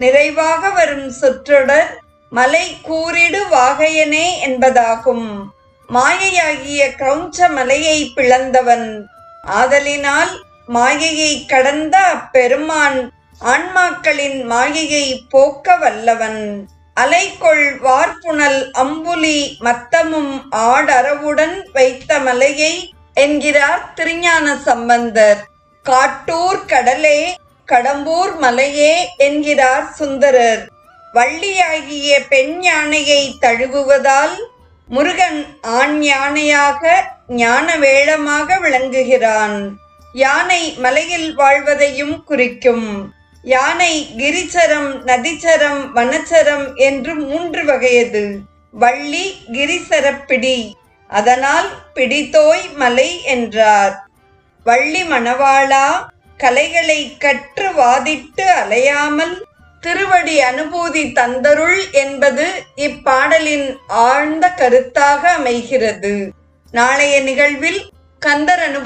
நிறைவாக வரும் சொற்றொடர் மலை கூறிடு வாகையனே என்பதாகும். மாயையாகிய கிரௌஞ்ச மலையை பிளந்தவன். ஆதலினால் மாயையை கடந்த அப்பெருமான் ஆன்மாக்களின் மாயையை போக்க வல்லவன். அலைக்கொள் வார்ப்புணல் அம்புலி மத்தமும் ஆடரவுடன் வைத்த மலையை என்கிறார் திருஞான சம்பந்தர். காட்டூர் கடலே கடம்பூர் மலையே என்கிறார் சுந்தரர். வள்ளியாகிய பெண் யானையை தழுவுவதால் முருகன் ஆண் யானையாக ஞான வேளமாக விளங்குகிறான். யானை மலையில் வாழ்வதையும் குறிக்கும். யானை கிரிச்சரம் நதிச்சரம் வனச்சரம் என்று மூன்று வகையது. வள்ளி கிரிசரப்பிடி அதனால் பிடித்தோய் மலை என்றார். வள்ளி மணவாளா கலைகளை கற்று வாதிட்டு அலையாமல் திருவடி அனுபூதி தந்தருள் என்பது இப்பாடலின் ஆழ்ந்த கருத்தாக அமைகிறது. நாளைய நிகழ்வில் கந்தர் அனுபூதி